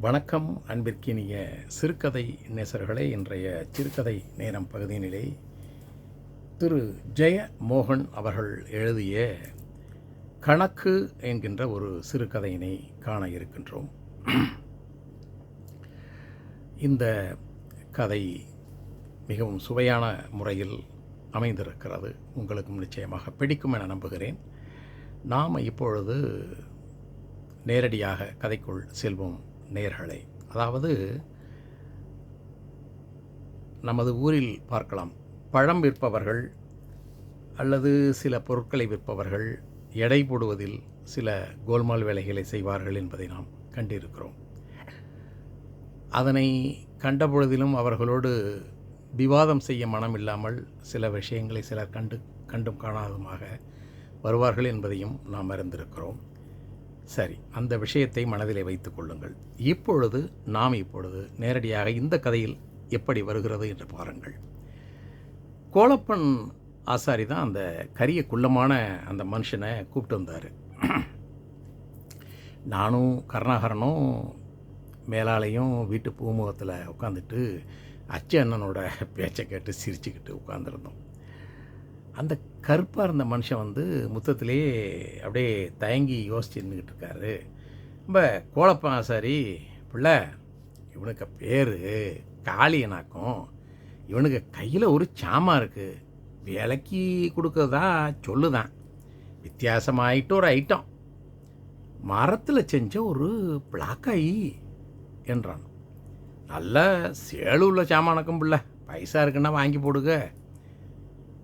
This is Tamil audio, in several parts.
வணக்கம் அன்பிற்கினிய சிறுகதை நேசர்களே. இன்றைய சிறுகதை நேரம் பகுதியினிலே திரு. ஜெய மோகன் அவர்கள் எழுதிய கணக்கு என்கின்ற ஒரு சிறுகதையினை காண இருக்கின்றோம். இந்த கதை மிகவும் சுவையான முறையில் அமைந்திருக்கிறது. உங்களுக்கும் நிச்சயமாக பிடிக்கும் என நம்புகிறேன். நாம் இப்பொழுது நேரடியாக கதைக்குள் செல்வோம். நேர்களை. அதாவது நமது ஊரில் பார்க்கலாம். பழம் விற்பவர்கள் அல்லது சில பொருட்களை விற்பவர்கள் எடை போடுவதில் சில கோல்மால் வேலைகளை செய்வார்கள் என்பதை நாம் கண்டிருக்கிறோம். அதனை கண்டபொழுதிலும் அவர்களோடு விவாதம் செய்ய மனம் இல்லாமல் சில விஷயங்களை சிலர் கண்டு கண்டும் காணாதுமாக வருவார்கள் என்பதையும் நாம் அறிந்திருக்கிறோம். சரி அந்த விஷயத்தை மனதிலே வைத்துக் கொள்ளுங்கள். இப்பொழுது நாம் இப்பொழுது நேரடியாக இந்த கதையில் எப்படி வருகிறது என்று பாருங்கள். கோலப்பன் ஆசாரி தான் அந்த கரிய குள்ளமான அந்த மனுஷனை கூப்பிட்டு வந்தார். நானும் கருணாகரனும் மேலாலையும் வீட்டு பூமுகத்தில் உட்காந்துட்டு அச்சு அண்ணனோட பேச்சை கேட்டு சிரிச்சுக்கிட்டு உட்காந்துருந்தோம் அந்த கருப்பாக இருந்த மனுஷன் வந்து முத்தத்திலே அப்படியே தயங்கி யோசிச்சுருந்துக்கிட்டு இருக்காரு. ரொம்ப கோலப்பன் ஆசாரி பிள்ளை இவனுக்கு பேர் காளியனாக்கும். இவனுக்கு கையில் ஒரு சாமா இருக்குது விலைக்கு கொடுக்கறதா சொல்லுதான். வித்தியாசமாயிட்டு ஒரு ஐட்டம் மரத்தில் செஞ்ச ஒரு பிளாக்காயி என்றான். நல்ல சேலு உள்ள சாமானக்கும் பிள்ளை. பைசா இருக்குன்னா வாங்கி போடுங்க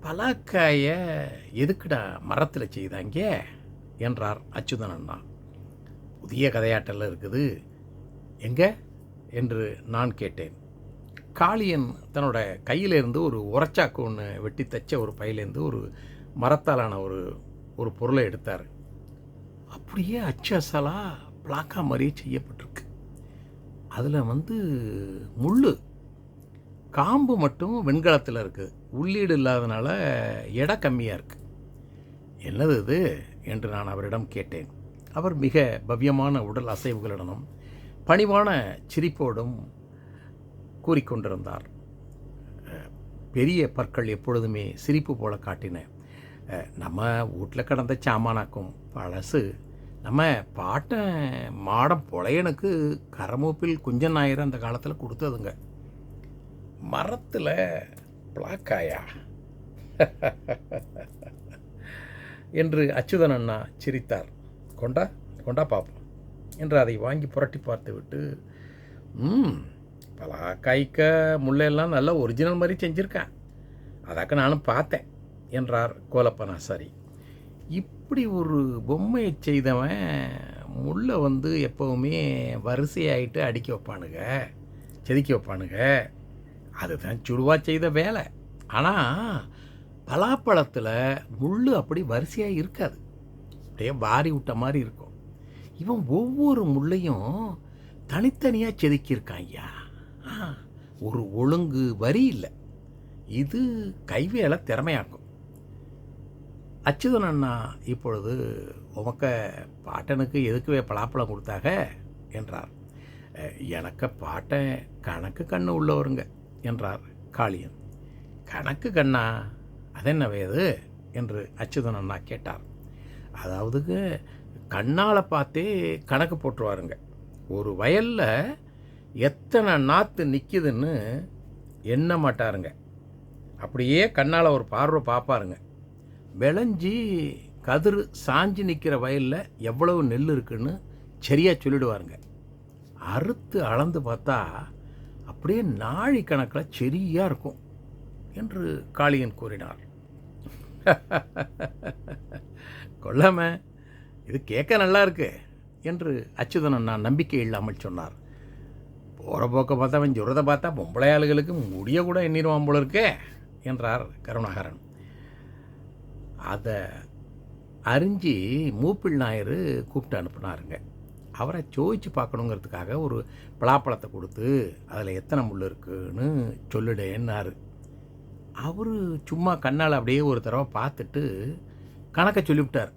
பலாக்காயை எதுக்குடா மரத்தில் செய்தாங்க? என்றார் அச்சுதன் அண்ணா புதிய கதையாட்டல் இருக்குது. எங்க? என்று நான் கேட்டேன். காளியன் தன்னோட கையிலேருந்து ஒரு உரச்சாக்கு ஒன்று வெட்டி தைச்ச ஒரு பையிலேருந்து ஒரு மரத்தாலான ஒரு ஒரு பொருளை எடுத்தார். அப்படியே அச்சு அசலா பிளாக்கா மாதிரியே செய்யப்பட்டிருக்கு. அதில் வந்து முள் காம்பு மட்டும் வெண்கலத்தில் இருக்குது உள்ளீடு இல்லாதனால எடை கம்மியாக இருக்குது என்னது இது? என்று நான் அவரிடம் கேட்டேன். அவர் மிக பவ்யமான உடல் அசைவுகளுடனும் பணிவான சிரிப்போடும் கூறிக்கொண்டிருந்தார். பெரிய பற்கள் எப்பொழுதுமே சிரிப்பு போல காட்டின. நம்ம வீட்டில் கிடந்த சாமானாக்கும் பழசு. நம்ம பாட்டன் மாடம் பொழையனுக்கு கரமூப்பில் குஞ்சன் நாயர் அந்த காலத்தில் கொடுத்ததுங்க. மரத்தில் பிளாக்காயா? என்று அச்சுதன் அண்ணா சிரித்தார். கொண்டா கொண்டா பார்ப்போம் என்று அதை வாங்கி புரட்டி பார்த்துவிட்டு ம் பலாக்காய்க்க முள்ளையெல்லாம் நல்லா ஒரிஜினல் மாதிரி செஞ்சுருக்கேன். அதாக்க நானும் பார்த்தேன் என்றார் கோலப்பனாசாரி. இப்படி ஒரு பொம்மையை செய்தவன் முள்ளை வந்து எப்போவுமே வரிசையாயிட்டு அடிக்க வைப்பானுங்க செதுக்கி வைப்பானுங்க. அதுதான் சுடுவா செய்த வேலை. ஆனால் பலாப்பழத்தில் முள் அப்படி வரிசையாக இருக்காது. அப்படியே வாரி விட்ட மாதிரி இருக்கும். இவன் ஒவ்வொரு முள்ளையும் தனித்தனியாக செதுக்கியிருக்கான் ஐயா. ஆ, ஒரு ஒழுங்கு வரி இல்லை. இது கைவேலை திறமையாக்கும். அச்சுதன் அண்ணா இப்பொழுது உமக்க பாட்டனுக்கு எதுக்குவே பலாப்பழம் கொடுத்தாக? என்றார். எனக்கு பாட்டன் கணக்கு கண்ணு உள்ளவருங்க. என்றார் காளியன். கணக்கு கண்ணா அதென்ன வேது என்று அச்சுதன் அண்ணா கேட்டார். அதாவது கண்ணால் பார்த்தே கணக்கு போட்டுருவாருங்க. ஒரு வயலில் எத்தனை நாற்று நிற்கிதுன்னு எண்ண மாட்டாருங்க. அப்படியே கண்ணால் ஒரு பார்வை பார்ப்பாருங்க. விளைஞ்சி கதிர் சாஞ்சி நிற்கிற வயலில் எவ்வளவு நெல் இருக்குன்னு சரியாக சொல்லிடுவாருங்க. அறுத்து அளந்து பார்த்தா அப்படியே நாழி கணக்கில் சரியாக இருக்கும் என்று காளியன் கூறினார் கொல்லாம இது கேட்க நல்லா இருக்கு என்று அச்சுதனன் நான் நம்பிக்கை இல்லாமல் சொன்னார். போகிற போக்க பார்த்தா அவன் சொல்கிறத பார்த்தா பொம்பளை ஆளுகளுக்கு முடிய கூட எண்ணிடுவான் போல இருக்கே என்றார் கருணாகரன். அதை அறிஞ்சு மூப்பிள் நாயர் கூப்பிட்டு அனுப்புனாருங்க. அவரை சோதிச்சு பார்க்கணுங்கிறதுக்காக ஒரு பலாப்பழத்தை கொடுத்து அதில் எத்தனை முள் இருக்குன்னு சொல்லிடேன்னாரு. அவர் சும்மா கண்ணால் அப்படியே ஒரு தடவை பார்த்துட்டு கணக்கை சொல்லிவிட்டார்.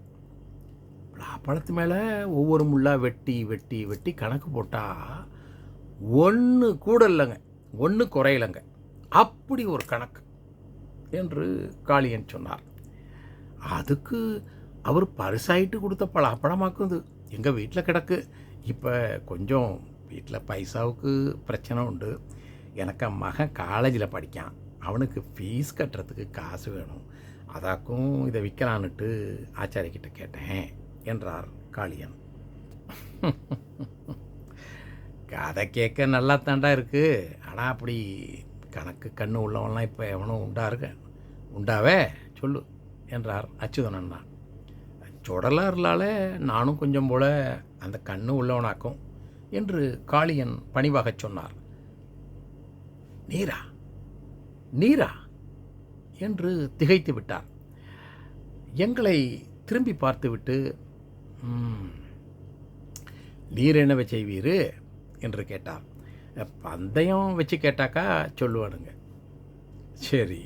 பலாப்பழத்து மேலே ஒவ்வொரு முள்ளாக வெட்டி வெட்டி வெட்டி கணக்கு போட்டால் ஒன்று கூட இல்லைங்க. ஒன்று குறையலைங்க. அப்படி ஒரு கணக்கு என்று காளியன் சொன்னார். அதுக்கு அவர் பரிசாயிட்டு கொடுத்த பலாப்பழமாக்குது. எங்கள் வீட்டில் கிடக்கு. இப்போ கொஞ்சம் வீட்டில் பைசாவுக்கு பிரச்சனை உண்டு. எனக்கு மகன் காலேஜில் படிக்கான். அவனுக்கு ஃபீஸ் கட்டுறதுக்கு காசு வேணும். அதாக்கும் இதை விற்கலான்னுட்டு ஆச்சாரிக்கிட்ட கேட்டேன் என்றார் காளியன். கதை கேட்க நல்லா தாண்டா இருக்குது ஆனால் அப்படி கணக்கு கண்ணு உள்ளவன்லாம் இப்போ எவனும் உண்டா இருக்க உண்டாவே? சொல்லு என்றார் அச்சுதன் அண்ணா சுடலாறுலால நானும் கொஞ்சம் போல அந்த கண்ணு உள்ளவனாக்கும் என்று காளியன் பணிவாகச் சொன்னார். நீரா நீரா? என்று திகைத்து விட்டார். எங்களை திரும்பி பார்த்துவிட்டு நீர் என்னவை செய்வீர்? என்று கேட்டார். பந்தயம் வச்சு கேட்டாக்கா சொல்லுவானுங்க. சரி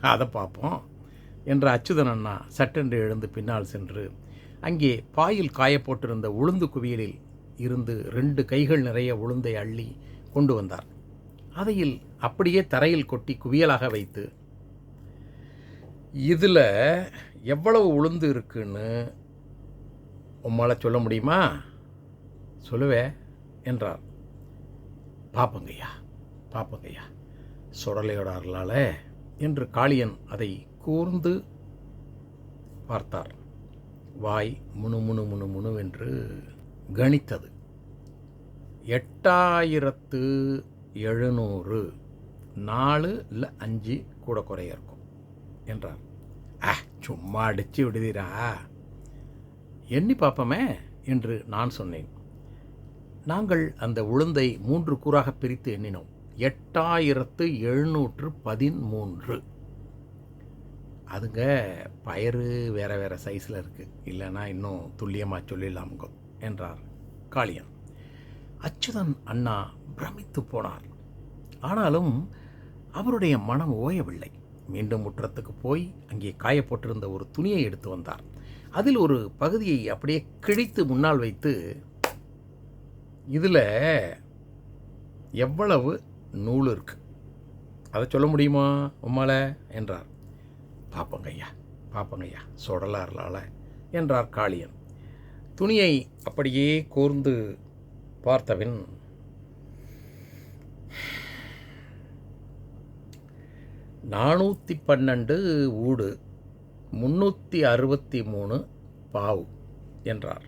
அதை பார்ப்போம் என்ற அச்சுதன் அண்ணா சட்டென்று எழுந்து பின்னால் சென்று அங்கே பாயில் காயப்போட்டிருந்த உளுந்து குவியலில் இருந்து ரெண்டு கைகள் நிறைய உளுந்தை அள்ளி கொண்டு வந்தார். அதையில் அப்படியே தரையில் கொட்டி குவியலாக வைத்து இதில் எவ்வளவு உளுந்து இருக்குன்னு உம்மால் சொல்ல முடியுமா? சொல்லுவே என்றார். பாப்பங்கய்யா பாப்பங்கய்யா சுடலையோட அருளால் என்று காளியன் அதை கூர்ந்து பார்த்தார். வாய் முணு முணு முணு முணுவென்று கணித்தது. எட்டாயிரத்து எழுநூறு நாலு இல்லை அஞ்சு கூட குறைய இருக்கும் என்றார். ஆ சும்மா அடிச்சு விடுதீரா? எண்ணி பார்ப்போமே என்று நான் சொன்னேன். நாங்கள் அந்த உளுந்தை மூன்று கூறாக பிரித்து எண்ணினோம். எட்டாயிரத்து எழுநூற்று பதிமூன்று. அதுங்க பயறு வேற வேற சைஸில் இருக்குது இல்லைன்னா இன்னும் துல்லியமாக சொல்லிடலாமுங்க என்றார் காளியன். அச்சுதன் அண்ணா பிரமித்து போனார். ஆனாலும் அவருடைய மனம் ஓயவில்லை. மீண்டும் முற்றத்துக்கு போய் அங்கே காயப்பட்டிருந்த ஒரு துணியை எடுத்து வந்தார். அதில் ஒரு பகுதியை அப்படியே கிழித்து முன்னால் வைத்து இதில் எவ்வளவு நூல் இருக்கு? அதை சொல்ல முடியுமா உம்மால? என்றார். பாப்பங்கய்யா பாப்பங்கய்யா சுடலாறுலால என்றார் காளியன். துணியை அப்படியே கூர்ந்து பார்த்தவின் நானூற்றி பன்னெண்டு ஊடு முந்நூற்றி அறுபத்தி மூணு பாவு என்றார்.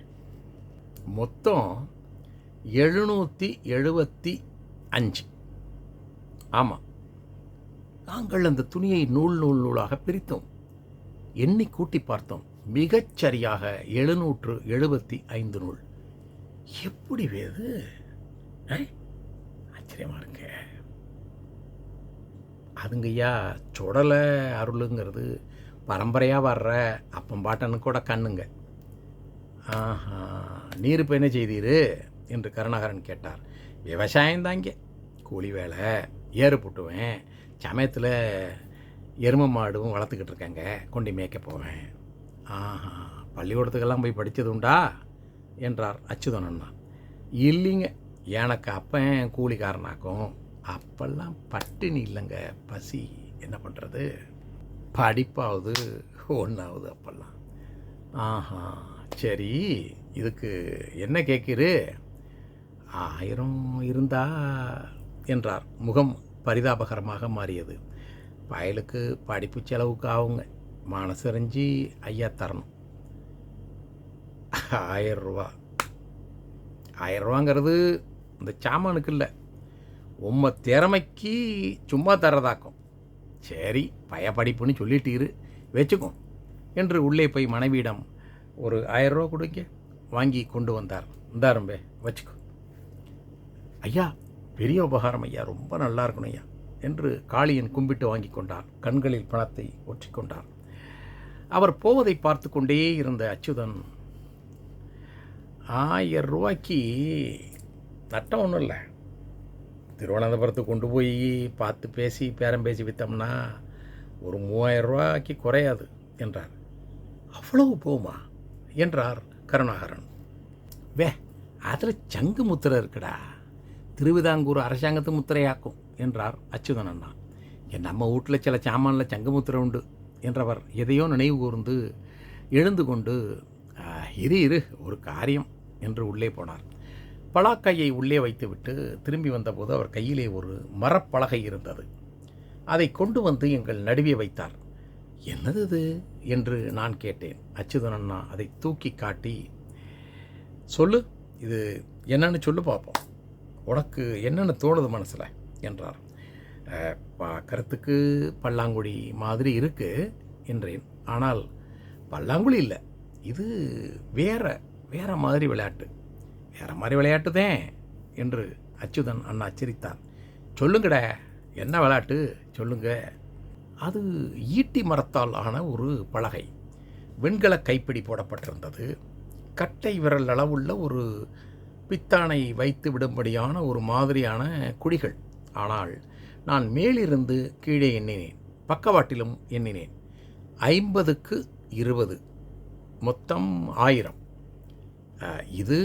மொத்தம் எழுநூற்றி எழுபத்தி அஞ்சு. ஆமாம் நாங்கள் அந்த துணியை நூல் நூல் நூலாக பிரித்தோம். எண்ணி கூட்டி பார்த்தோம். மிகச்சரியாக எழுநூற்று எழுபத்தி ஐந்து நூல். எப்படி வேது ஐ, ஆச்சரியமா இருக்க. அதுங்கய்யா சுடலை அருளுங்கிறது பரம்பரையாக வர்ற அப்பம்பாட்டனு கூட கண்ணுங்க. ஆஹா நீர் இப்போ என்ன செய்தீர்? என்று கருணாகரன் கேட்டார். விவசாயம் தாங்க கூலி வேலை ஏறு புட்டுவேன். சமயத்தில் எரும மாடும் வளர்த்துக்கிட்டு இருக்கேங்க. கொண்டு மேய்க்க போவேன். ஆஹா பள்ளிக்கூடத்துக்கெல்லாம் போய் படித்தது உண்டா? என்றார் அச்சுதனண்ணா இல்லைங்க எனக்கு அப்பன் கூலிக்காரனாக்கும். அப்பெல்லாம் பட்டினி இல்லைங்க பசி. என்ன பண்ணுறது படிப்பாவது ஒன்றாவது அப்பெல்லாம். ஆஹா சரி இதுக்கு என்ன கேட்குறு ஆயிரம் இருந்தா என்றார் முகம் பரிதாபகரமாக மாறியது. பயலுக்கு படிப்பு செலவுக்கு ஆகுங்க. மனசறிஞ்சு ஐயா தரணும். ஆயிரம் ரூபா. ஆயிரம் ரூபாங்கிறது இந்த சாமானுக்கு இல்லை. உம்ம திறமைக்கு சும்மா தர்றதாக்கும். சரி பய படிப்புன்னு சொல்லிட்டீரு வச்சுக்கோ. என்று உள்ளே போய் மனைவியிடம் ஒரு ஆயிரம் ரூபா கொடுங்க. வாங்கி கொண்டு வந்தார். இந்தாரும்பே வச்சுக்கோ. ஐயா பெரிய உபகாரம் ஐயா ரொம்ப நல்லா இருக்கணும் ஐயா என்று காளியன் கும்பிட்டு வாங்கி கொண்டார். கண்களில் பணத்தை ஒற்றிக்கொண்டார் அவர் போவதை பார்த்து கொண்டே இருந்த அச்சுதன் ஆயிரம் ரூபாய்க்கு நட்டம் ஒன்றும் இல்லை. திருவனந்தபுரத்துக்கு கொண்டு போய் பார்த்து பேசி பேரம் பேசி விற்றோம்னா ஒரு மூவாயிரம் ரூபாய்க்கு குறையாது என்றார். அவ்வளவு போமா என்றார் கருணாகரன். வே அதில் சங்கு முத்திரை இருக்குடா. திருவிதாங்கூர் அரசாங்கத்து முத்திரையாக்கும் என்றார் அச்சுதன் அண்ணா என் நம்ம வீட்டில் சில சாமானில் சங்கமுத்திரை உண்டு என்றவர் எதையோ நினைவு கூர்ந்து எழுந்து கொண்டு இரு இரு ஒரு காரியம் என்று உள்ளே போனார். பலாக்கையை உள்ளே வைத்துவிட்டு திரும்பி வந்தபோது அவர் கையிலே ஒரு மரப்பலகை இருந்தது. அதை கொண்டு வந்து எங்கள் நடுவே வைத்தார். என்னது இது? என்று நான் கேட்டேன். அச்சுதன் அண்ணா அதை தூக்கி காட்டி சொல்லு இது என்னன்னு சொல்லு பார்ப்போம் உனக்கு என்னென்னு தோணுது மனசில்? என்றார். கருத்துக்கு பல்லாங்குழி மாதிரி இருக்குது என்றேன். ஆனால் பல்லாங்குழி இல்லை. இது வேற வேற மாதிரி விளையாட்டு. வேற மாதிரி விளையாட்டு தான் என்று அச்சுதன் அண்ணா சிரித்தான். சொல்லுங்கட என்ன விளையாட்டு? சொல்லுங்க. அது ஈட்டி மரத்தால் ஆன ஒரு பலகை. வெண்கல கைப்பிடி போடப்பட்டிருந்தது. கட்டை விரல் அளவுள்ள ஒரு பித்தானை வைத்து விடும்படியான ஒரு மாதிரியான குழிகள் ஆனால் நான் மேலிருந்து கீழே எண்ணினேன் பக்கவாட்டிலும் எண்ணினேன். ஐம்பதுக்கு இருபது மொத்தம் ஆயிரம். இது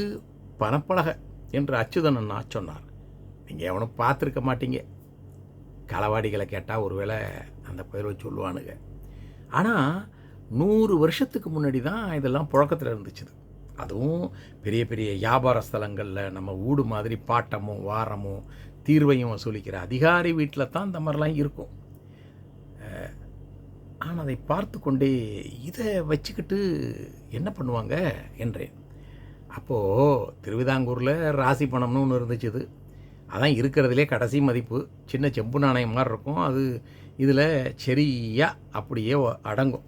பணப்பலகை என்று அச்சுதன் அண்ணா சொன்னார். நீங்கள் எவனும் பார்த்துருக்க மாட்டீங்க. களவாடிகளை கேட்டால் ஒருவேளை அந்த பயிரை சொல்லுவானுங்க. ஆனால் நூறு வருஷத்துக்கு முன்னாடி தான் இதெல்லாம் புழக்கத்தில் இருந்துச்சு அதுவும் பெரிய பெரிய வியாபார ஸ்தலங்களில் நம்ம வீடு மாதிரி பாட்டமும் வாரமும் தீர்வையும் வசூலிக்கிற அதிகாரி வீட்டில் தான் இந்த மாதிரிலாம் இருக்கும். ஆனால் அதை பார்த்து கொண்டே இதை வச்சுக்கிட்டு என்ன பண்ணுவாங்க என்றேன். அப்போது திருவிதாங்கூரில் ராசி பணம்னு ஒன்று இருந்துச்சு இது அதான் இருக்கிறதுலே கடைசி மதிப்பு. சின்ன செம்பு நாணயம் மாதிரி இருக்கும். அது இதில் சரியாக அப்படியே அடங்கும்.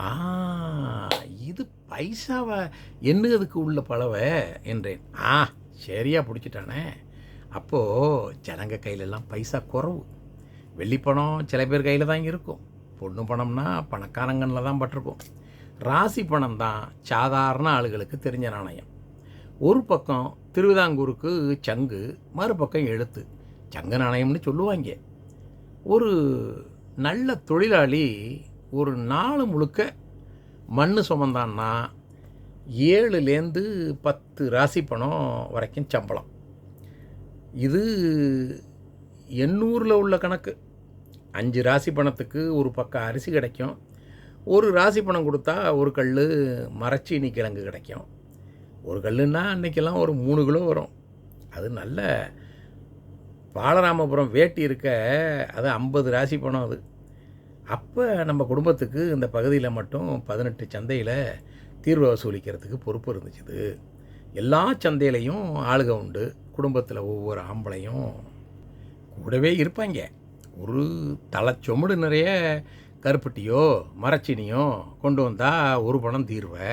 ஆ இது பைசாவா எண்ணுகிறதுக்கு உள்ள பழவ என்றேன். ஆ சரியா பிடிச்சிட்டானே. அப்போது ஜனங்க கையிலெல்லாம் பைசா குறவு. வெள்ளிப்பணம் சில பேர் கையில் தான் இருக்கும். பொண்ணு பணம்னா பணக்காரங்கனில் தான் பட்டிருக்கும். ராசி பணம் தான் சாதாரண ஆளுகளுக்கு தெரிஞ்ச நாணயம். ஒரு பக்கம் திருவிதாங்கூருக்கு சங்கு மறுபக்கம் எழுத்து. சங்கு நாணயம்னு சொல்லுவாங்க. ஒரு நல்ல தொழிலாளி ஒரு நாள் முழுக்க மண் சுமந்தான்னா ஏழுலேருந்து பத்து ராசி பணம் வரைக்கும் சம்பளம். இது எண்ணூரில் உள்ள கணக்கு. அஞ்சு ராசி பணத்துக்கு ஒரு பக்கம் அரிசி கிடைக்கும். ஒரு ராசி பணம் கொடுத்தா ஒரு கல் மரச்சீனி கிழங்கு கிடைக்கும். ஒரு கல்லுன்னா அன்னைக்கெல்லாம் ஒரு மூணு கிலோ வரும். அது நல்ல பாலராமபுரம் வேட்டி இருக்க அது ஐம்பது ராசி பணம் அது. அப்போ நம்ம குடும்பத்துக்கு இந்த பகுதியில் மட்டும் பதினெட்டு சந்தையில் தீர்வு வசூலிக்கிறதுக்கு பொறுப்பு இருந்துச்சுது. எல்லா சந்தையிலையும் ஆளுக உண்டு. குடும்பத்தில் ஒவ்வொரு ஆம்பளையும் கூடவே இருப்பாங்க. ஒரு தலைச்சொமுடு நிறைய கருப்பட்டியோ மரச்சினியோ கொண்டு வந்தால் ஒரு பணம் தீர்வை.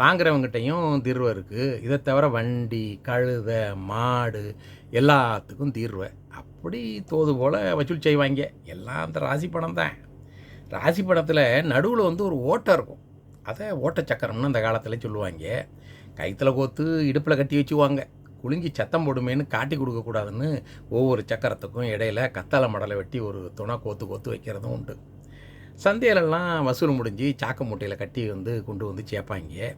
வாங்குறவங்ககிட்டையும் தீர்வை இருக்குது இதை தவிர வண்டி கழுத மாடு எல்லாத்துக்கும் தீர்வை. அப்படி தோது போல் வசூல் செய்வாங்க. எல்லாம் அந்த ராசி பணம் தான் ராசி படத்தில் நடுவில் வந்து ஒரு ஓட்டை இருக்கும். அதை ஓட்ட சக்கரம்னு அந்த காலத்தில் சொல்லுவாங்க. கைத்தில் கோத்து இடுப்பில் கட்டி வச்சுவாங்க. குலுங்கி சத்தம் போடுமேன்னு காட்டி கொடுக்கக்கூடாதுன்னு ஒவ்வொரு சக்கரத்துக்கும் இடையில கத்தாழை மடலை வெட்டி ஒரு துணை கோத்து கோத்து வைக்கிறதும் உண்டு. சந்தையிலெல்லாம் வசூல் முடிஞ்சு சாக்கு மூட்டையில் கட்டி வந்து கொண்டு வந்து சேர்ப்பாங்க.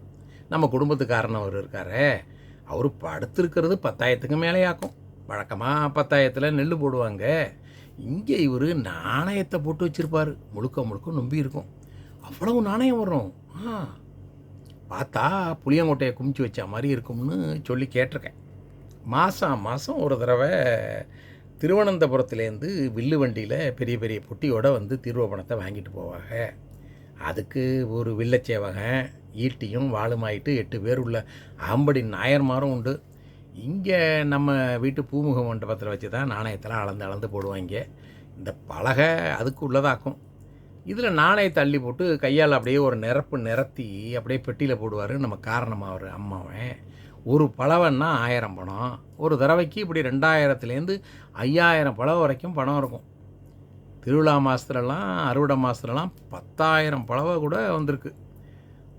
நம்ம குடும்பத்துக்காரன் அவர் இருக்காரே அவர் படுத்திருக்கிறது பத்தாயிரத்துக்கு மேலேயாக்கும். வழக்கமாக பத்தாயிரத்தில் நெல் போடுவாங்க. இங்கே இவர் நாணயத்தை போட்டு வச்சிருப்பாரு. முழுக்க முழுக்க நொம்பி இருக்கும். அவ்வளவு நாணயம் வரும் ஆ பார்த்தா புளியங்கொட்டையை குமிச்சு வச்ச மாதிரி இருக்கும்னு சொல்லி கேட்டிருக்கேன். மாதம் மாதம் ஒரு தடவை திருவனந்தபுரத்துலேருந்து வில்லு வண்டியில் பெரிய பெரிய பொட்டியோடு வந்து தீர்வபணத்தை வாங்கிட்டு போவாங்க. அதுக்கு ஒரு வில்லச்சேவகன் ஈட்டியும் வாளுமாயிட்டு எட்டு பேர் உள்ள அம்படி நாயர்மாரும் உண்டு. இங்கே நம்ம வீட்டு பூமுக மண்டபத்தில் வச்சு தான் நாணயத்தெல்லாம் அளந்து அளந்து போடுவாங்க. இந்த பலகை அதுக்கு உள்ளதாக்கும். இதில் நாணயத்தை அள்ளி போட்டு கையால் அப்படியே ஒரு நிரப்பு நிரத்தி அப்படியே பெட்டியில் போடுவார். நம்ம காரணமாக அவர் அம்மாவன் ஒரு பழவன்னா ஆயிரம் பணம். ஒரு தடவைக்கு இப்படி ரெண்டாயிரத்துலேருந்து ஐயாயிரம் பழம் வரைக்கும் பணம் இருக்கும். திருவிழா மாதத்துலலாம் அறுவடை மாதத்துலலாம் பத்தாயிரம் பழவை கூட வந்திருக்கு.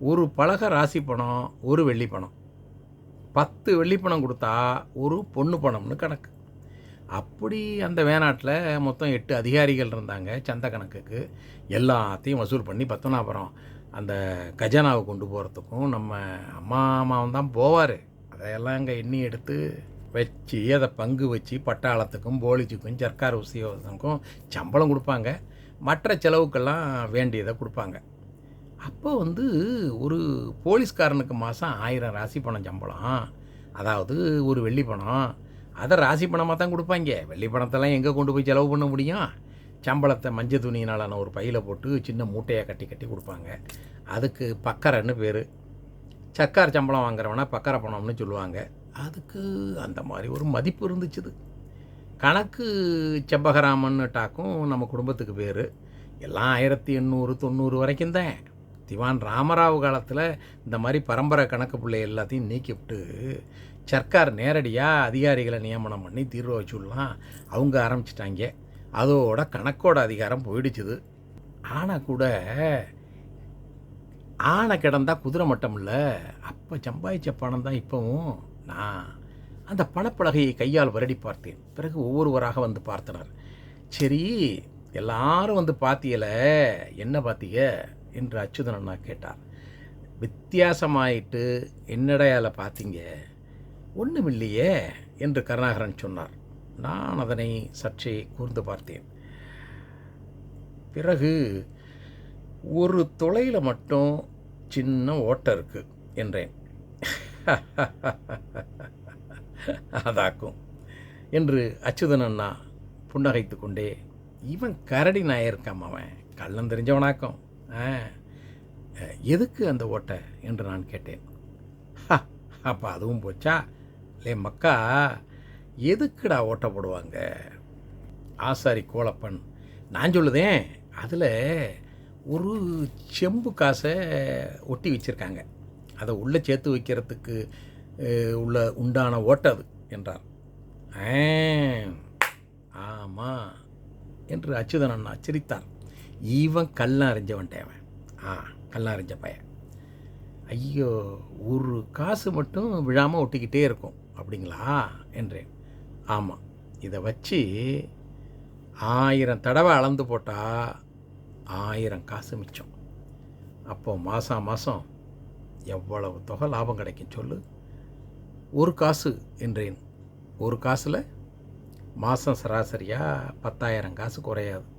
ஒரு பலகை ராசி பணம் ஒரு வெள்ளி பணம். பத்து வெள்ளிப்பணம் கொடுத்தா ஒரு பொண்ணு பணம்னு கணக்கு. அப்படி அந்த வேணாட்டில் மொத்தம் எட்டு அதிகாரிகள் இருந்தாங்க சந்த கணக்குக்கு. எல்லாத்தையும் வசூல் பண்ணி பத்தனாபுரம் அந்த கஜானாவை கொண்டு போகிறதுக்கும் நம்ம அம்மா அம்மாவும் தான் போவார். அதையெல்லாம் அங்கே எண்ணி எடுத்து வச்சு அதை பங்கு வச்சு பட்டாளத்துக்கும் போலிச்சுக்கும் சர்க்கார் உசியோகத்துக்கும் சம்பளம் கொடுப்பாங்க. மற்ற செலவுக்கெல்லாம் வேண்டியதை கொடுப்பாங்க. அப்போ வந்து ஒரு போலீஸ்காரனுக்கு மாதம் ஆயிரம் ராசி பணம் சம்பளம். அதாவது ஒரு வெள்ளி பணம். அதை ராசி பணமாக தான் கொடுப்பாங்க. வெள்ளி பணத்தெல்லாம் எங்கே கொண்டு போய் செலவு பண்ண முடியும்? சம்பளத்தை மஞ்சள் துணியினாலான ஒரு பையில் போட்டு சின்ன மூட்டையை கட்டி கட்டி கொடுப்பாங்க. அதுக்கு பக்கரைன்னு பேர். சர்க்கார் சம்பளம் வாங்குறவனா பக்கரை பணம்னு சொல்லுவாங்க. அதுக்கு அந்த மாதிரி ஒரு மதிப்பு இருந்துச்சுது. கணக்கு செம்பகராமன் டாக்கும் நம்ம குடும்பத்துக்கு பேர். எல்லாம் ஆயிரத்தி எண்ணூறு தொண்ணூறு வரைக்கும் தான். திவான் ராமராவ் காலத்தில் இந்த மாதிரி பரம்பரை கணக்கு பிள்ளை எல்லாத்தையும் நீக்கிவிட்டு சர்க்கார் நேரடியாக அதிகாரிகளை நியமனம் பண்ணி தீர்வு வச்சுடலாம். அவங்க ஆரம்பிச்சிட்டாங்க. அதோட கணக்கோட அதிகாரம் போயிடுச்சுது. ஆனால் கூட ஆனை கிடந்தா குதிரை மட்டம் இல்லை அப்போ சம்பாதிச்ச பணம் தான் இப்போவும் நான் அந்த பணப்பலகையை கையால் வருடி பார்த்தேன். பிறகு ஒவ்வொருவராக வந்து பார்த்தனர். சரி எல்லாரும் வந்து பார்த்தியல என்ன பார்த்தீங்க என்று அச்சுதன் அண்ணா கேட்டார். வித்தியாசமாயிட்டு என்னடையால பார்த்தீங்க ஒன்றுமில்லையே என்று கருணாகரன் சொன்னார். நான் அதனை சற்றே கூர்ந்து பார்த்தேன். பிறகு ஒரு தொலையில் மட்டும் சின்ன ஓட்டை இருக்கு என்றேன். அதாக்கும் என்று அச்சுதன் அண்ணா புன்னகைத்து கொண்டே இவன் கரடி நாயிருக்காம் அவன் கள்ளம் தெரிஞ்சவனாக்கும். எதுக்கு அந்த ஓட்டை என்று நான் கேட்டேன். அப்போ அதுவும் போச்சா? லே மக்கா எதுக்குடா ஓட்டை போடுவாங்க? ஆசாரி கோலப்பன் நான் சொல்லுதேன் அதில் ஒரு செம்பு காசை ஒட்டி வச்சுருக்காங்க. அதை உள்ளே சேர்த்து வைக்கிறதுக்கு உள்ள உண்டான ஓட்டை அது என்றார். ஆமாம் என்று அச்சுதன் அண்ணா சிரித்தார் இவன் கல்லாம் அறிஞ்சவன்ட்டே அவன். ஆ கல்லாம் அறிஞ்ச பையன். ஐயோ ஒரு காசு மட்டும் விழாமல் ஒட்டிக்கிட்டே இருக்கும். அப்படிங்களா? என்றேன். ஆமாம் இதை வச்சு ஆயிரம் தடவை அளந்து போட்டால் ஆயிரம் காசு மிச்சம். அப்போ மாதம் மாதம் எவ்வளவு தொகை லாபம் கிடைக்கும் சொல்லு? ஒரு காசு என்றேன். ஒரு காசில் மாதம் சராசரியாக பத்தாயிரம் காசு குறையாது.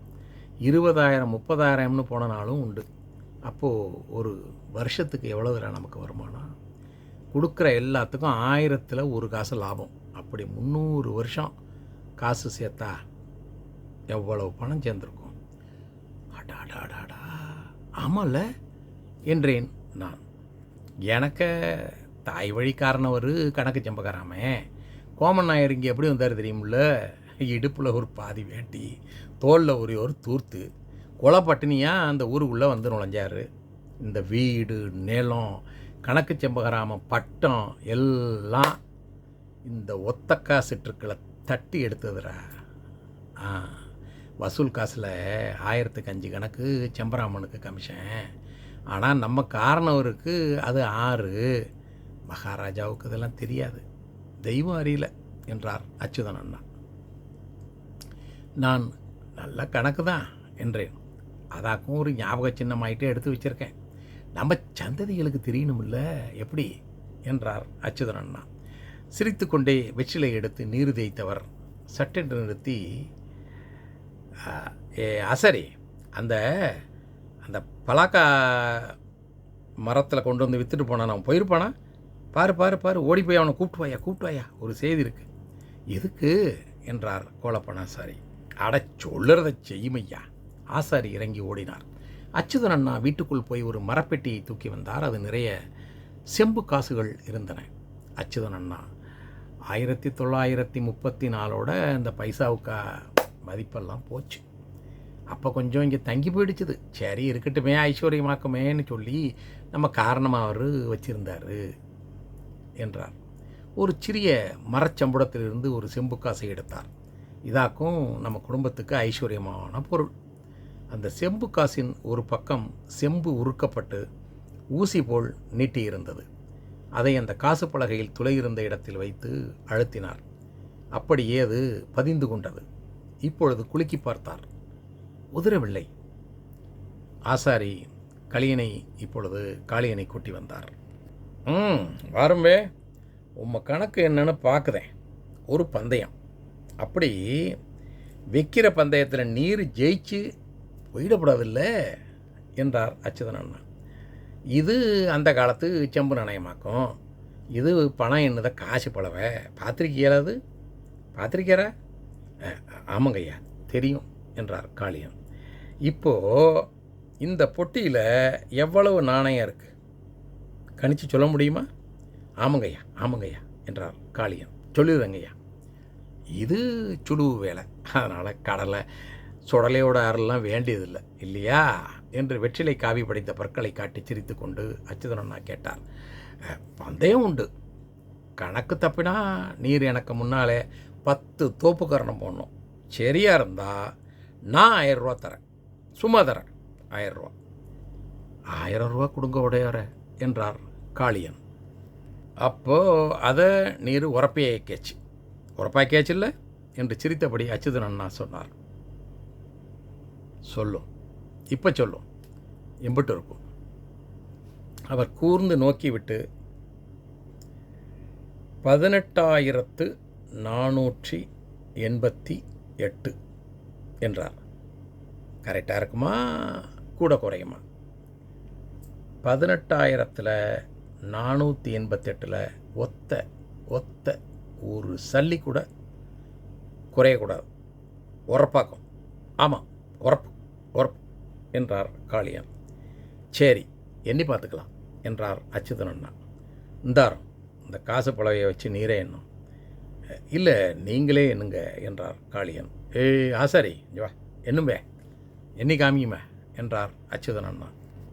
இருபதாயிரம் முப்பதாயிரம்னு போன நாளும் உண்டு. அப்போது ஒரு வருஷத்துக்கு எவ்வளோதுல நமக்கு வருமானம்? கொடுக்குற எல்லாத்துக்கும் ஆயிரத்தில் ஒரு காசு லாபம். அப்படி முந்நூறு வருஷம் காசு சேர்த்தா எவ்வளவு பணம் சேர்ந்துருக்கும்? அடாடாடாடா. ஆமாம்ல என்றேன் நான். எனக்கு தாய் வழிக்காரனவர் கணக்கு செம்பக்காராமே. கோமன் நாயர் இங்கே எப்படி வந்தார் தெரியுமில்ல? இடுப்பில் ஒரு பாதி வேட்டி தோளில் ஒரு ஒரு தூர்த்து. குளப்பட்டினியாக அந்த ஊருக்குள்ளே வந்து நுழைஞ்சார். இந்த வீடு நிலம் கணக்கு செம்பகராமம் பட்டம் எல்லாம் இந்த ஒத்தக்கா சிற்றுக்களை தட்டி எடுத்ததுரா ஆ வசூல் காசில் ஆயிரத்துக்கு அஞ்சு கணக்கு செம்பராமனுக்கு கமிஷன். ஆனால் நம்ம காரணவருக்கு அது ஆறு. மகாராஜாவுக்கு இதெல்லாம் தெரியாது. தெய்வம் அறியல என்றார் அச்சுதன் அண்ணா நான் நல்ல கணக்கு தான் என்றேன். அதாக்கும் ஒரு ஞாபக சின்னமாயிட்டே எடுத்து வச்சிருக்கேன். நம்ம சந்ததிகளுக்கு தெரியணுமில்ல எப்படி? என்றார் அச்சுதன் அண்ணா சிரித்துக்கொண்டே வெற்றிலை எடுத்து நீர் தேய்த்தவர். சட்டென்று நிறுத்தி "ஆ, ஏ அசரி அந்த அந்த பலாக்கா மரத்தில் கொண்டு வந்து விற்றுட்டு போனான் அவன் போயிருப்பானா? பாரு பாரு பாரு ஓடி போய் அவனை கூப்பிட்டு வாயா கூப்பிட்டு வாயா ஒரு செய்தி இருக்கு. எதுக்கு? என்றார் கோலப்பனாசாரி. அட சொல்லுறத செய்யுமையா? ஆசாரி இறங்கி ஓடினார். அச்சுதன் அண்ணா வீட்டுக்குள் போய் ஒரு மரப்பெட்டியை தூக்கி வந்தார். அது நிறைய செம்பு காசுகள் இருந்தன. அச்சுதன் அண்ணா ஆயிரத்தி தொள்ளாயிரத்தி முப்பத்தி நாலோட இந்த பைசாவுக்கா மதிப்பெல்லாம் போச்சு. அப்போ கொஞ்சம் இங்கே தங்கி போயிடுச்சுது. சரி இருக்கட்டுமே ஐஸ்வர்யமாக்குமேன்னு சொல்லி நம்ம காரணமாக அவர் வச்சுருந்தார் என்றார். ஒரு சிறிய மரச்சம்புடத்திலிருந்து ஒரு செம்பு காசை எடுத்தார். இதாக்கும் நம்ம குடும்பத்துக்கு ஐஸ்வர்யமான பொருள். அந்த செம்பு காசின் ஒரு பக்கம் செம்பு உருக்கப்பட்டு ஊசி போல் நீட்டியிருந்தது. அதை அந்த காசு பலகையில் துளை இருந்த இடத்தில் வைத்து அழுத்தினார். அப்படியே அது பதிந்து கொண்டது. இப்பொழுது குலுக்கி பார்த்தார். உதிரவில்லை. ஆசாரி களியனை இப்பொழுது காளியனை கூட்டி வந்தார். ம் வாரும்பே. உம்ம கணக்கு என்னன்னு பார்க்குதேன் ஒரு பந்தயம். அப்படி வைக்கிற பந்தயத்தில் நீர் ஜெயிச்சு போயிடப்படவில்லை என்றார் அச்சுதன் அண்ணா இது அந்த காலத்து செம்பு நாணயமாக்கும். இது பணம் என்னத காசு பழவை பார்த்துருக்கியலாது பார்த்துருக்கியாரா ஆமாங்க ஐயா தெரியும் என்றார் காளியன். இப்போது இந்த பொட்டியில் எவ்வளவு நாணயம் இருக்குது கணிச்சு சொல்ல முடியுமா? ஆமாங்கய்யா ஆமாங்கய்யா என்றார் காளியன். சொல்லிடுறேங்கய்யா. இது சுடுவு வேலை. அதனால் கடலை சுடலையோட அருள்லாம் வேண்டியதில்லை. இல்லையா? என்று வெற்றிலை காவி படைத்த பற்களை காட்டி சிரித்து கொண்டு அச்சுதனண்ணா கேட்டார். பந்தயம் உண்டு. கணக்கு தப்பினா நீர் எனக்கு முன்னாலே பத்து தோப்பு கரணம் போடணும். சரியாக இருந்தால் நான் ஆயிரம் ரூபா தரேன். சும்மா தரேன். ஆயிரம் ரூபா. ஆயிரம் ரூபா கொடுங்க உடையார என்றார் காளியன். அப்போது அதை நீர் உரப்பையே கேச்சு. உரப்பாக்கியாச்சுல்ல என்று சிரித்தபடி அச்சுதன் அண்ணா சொன்னார். சொல்லும். இப்போ சொல்லும். எம்பிட்டு இருக்கும் அவர் கூர்ந்து நோக்கிவிட்டு பதினெட்டாயிரத்து நானூற்றி எண்பத்தி எட்டு என்றார். கரெக்டாக இருக்குமா? கூட குறையுமா? பதினெட்டாயிரத்தில் நானூற்றி எண்பத்தெட்டில் ஒத்த ஒத்த ஒரு சல்லி கூட குறையக்கூடாது. உரப்பாக்கும். ஆமாம் உரப்பு உரப்பு என்றார் காளியன். சரி எண்ணி பார்த்துக்கலாம் என்றார் அச்சுதனண்ணா இந்தாரம் இந்த காசு புலவையை வச்சு நீரே எண்ணும். இல்லை நீங்களே எண்ணுங்க என்றார் காளியன். ஏய் ஆசாரி வா எண்ணும்பே எண்ணி காமியுமே என்றார் அச்சுதன் அண்ணா.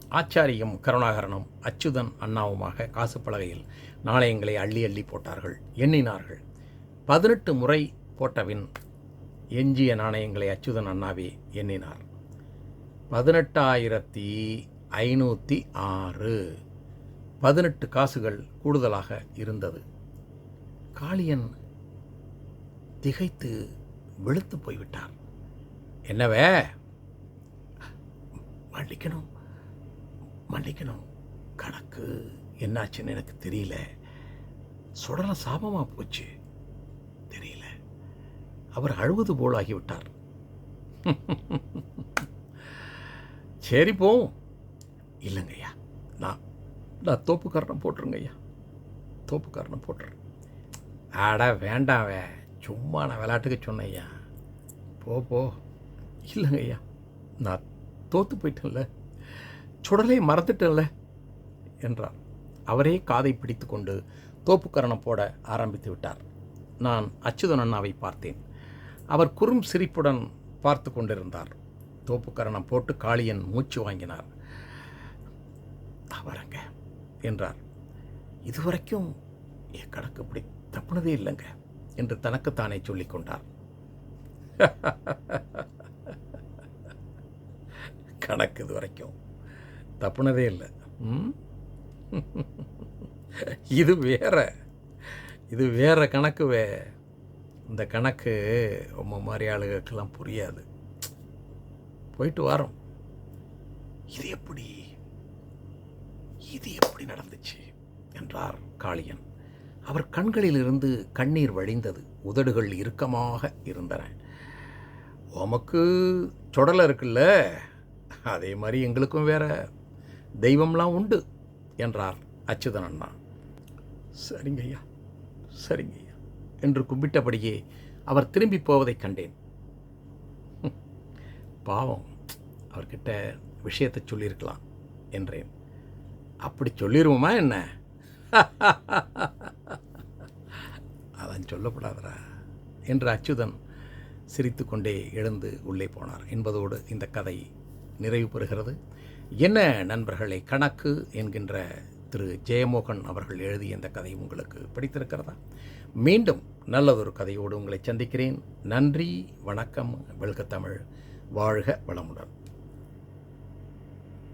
ஆச்சாரியும் கருணாகரனும் அச்சுதன் அண்ணாவுமாக காசு பலகையில் நாணயங்களை அள்ளி அள்ளி போட்டார்கள் எண்ணினார்கள். பதினெட்டு முறை போட்டபின் எஞ்சிய நாணயங்களை அச்சுதன் அண்ணாவே எண்ணினார். பதினெட்டாயிரத்தி ஐநூற்றி ஆறு. பதினெட்டு காசுகள் கூடுதலாக இருந்தது. காளியன் திகைத்து வெளுத்து போய்விட்டார். என்னவே? மன்னிக்கணும். மன்னிக்கணும். கணக்கு என்னாச்சுன்னு எனக்கு தெரியல. சுடல சாபமாக போச்சு. தெரியல. அவர் அழுவது போலாகிவிட்டார் சரி போவோம் இல்லைங்கய்யா நான் நான் தோப்பு காரணம் போட்டுருங்க ஐயா. தோப்பு போட்டுறேன். ஆட வேண்டாவே சும்மா நான் விளையாட்டுக்கு சொன்னேன் ஐயா. போ போ. இல்லைங்க ஐயா. நான் தோத்து போயிட்டேன்ல. சுடலை மறந்துட்டேன்ல என்றார். அவரே காதை பிடித்து கொண்டு தோப்புக்கரணம் போட ஆரம்பித்து விட்டார். நான் அச்சுதன் அண்ணாவை பார்த்தேன். அவர் குறும் சிரிப்புடன் பார்த்து கொண்டிருந்தார். தோப்புக்கரணம் போட்டு காளியன் மூச்சு வாங்கினார். தவறங்க என்றார். இதுவரைக்கும் என் கணக்கு இப்படி தப்புனதே இல்லைங்க என்று தனக்குத்தானே சொல்லிக் கொண்டார். கணக்கு இது வரைக்கும் தப்புனதே இல்லை? இது வேற. இது வேற கணக்கு வே இந்த கணக்கு உம்ம மாதிரி ஆளுகளுக்கெல்லாம் புரியாது. போயிட்டு வரோம். இது எப்படி? இது எப்படி நடந்துச்சு? என்றார் காளியன். அவர் கண்களிலிருந்து கண்ணீர் வழிந்தது. உதடுகள் இறுக்கமாக இருந்தன. உமக்கு சுடலை இருக்குல்ல? அதே மாதிரி எங்களுக்கும் வேற. தெய்வம்லாம் உண்டு என்றார் அச்சுதன் அண்ணா சரிங்க ஐயா சரிங்க ஐயா என்று கும்பிட்டபடியே அவர் திரும்பி போவதைக் கண்டேன். பாவம் அவர்கிட்ட விஷயத்தை சொல்லியிருக்கலாம் என்றேன். அப்படி சொல்லிடுவோமா என்ன? அதான் சொல்லப்படாதரா என்று அச்சுதன் சிரித்துக்கொண்டே எழுந்து உள்ளே போனார். என்பதோடு இந்த கதை நிறைவு பெறுகிறது. என்ன நண்பர்களை கணக்கு என்கின்ற திரு. ஜெயமோகன் அவர்கள் எழுதிய இந்த கதை உங்களுக்கு பிடித்திருக்கிறதா? மீண்டும் நல்லதொரு கதையோடு உங்களை சந்திக்கிறேன். நன்றி வணக்கம் வெல்க தமிழ். வாழ்க வளமுடன்.